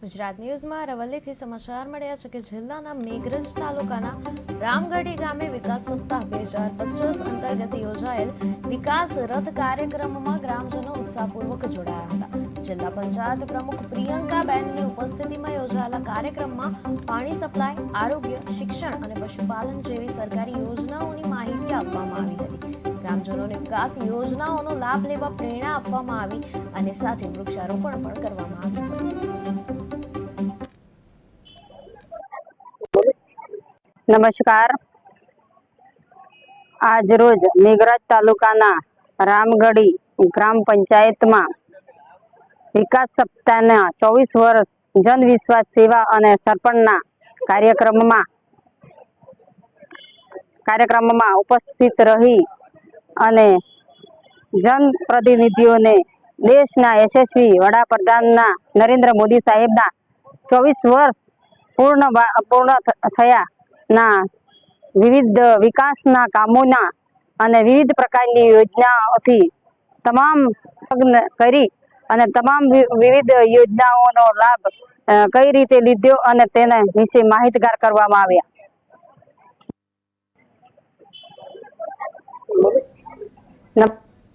ગુજરાત ન્યૂઝમાં અરવલ્લીથી સમાચાર મળ્યા છે કે જિલ્લાના મેઘરજ તાલુકાના રામગઢી ગામે વિકાસ સપ્તાહ બે હજાર પચીસ અંતર્ગત યોજાયેલ વિકાસ રથ કાર્યક્રમમાં ગ્રામજનો ઉત્સાહપૂર્વક જોડાયા હતા. જિલ્લા પંચાયત પ્રમુખ પ્રિયંકાબેનની ઉપસ્થિતિમાં યોજાયેલા કાર્યક્રમમાં પાણી સપ્લાય, આરોગ્ય, શિક્ષણ અને પશુપાલન જેવી સરકારી યોજનાઓની માહિતી આપવામાં આવી હતી. ગ્રામજનોને વિકાસ યોજનાઓનો લાભ લેવા પ્રેરણા આપવામાં આવી અને સાથે વૃક્ષારોપણ પણ કરવામાં આવ્યું હતું. નમસ્કાર. આજ રોજ મેઘરાજ તાલુકાના રામગઢી ગ્રામ પંચાયતમાં વિકાસ સપ્તાહના ચોવીસ વર્ષ જન વિશ્વાસ સેવા અને સરપંચના કાર્યક્રમમાં કાર્યક્રમમાં ઉપસ્થિત રહી અને જન પ્રતિનિધિઓને દેશના યશસ્વી વડાપ્રધાનના નરેન્દ્ર મોદી સાહેબના ચોવીસ વર્ષ પૂર્ણ પૂર્ણ થયા. ના, વિવિધ વિકાસના કામોના અને વિવિધ પ્રકારની યોજનાઓથી તમામ કરી અને તમામ વિવિધ યોજનાઓનો લાભ કઈ રીતે લીધો અને તેને વિશે માહિતગાર કરવામાં આવ્યા.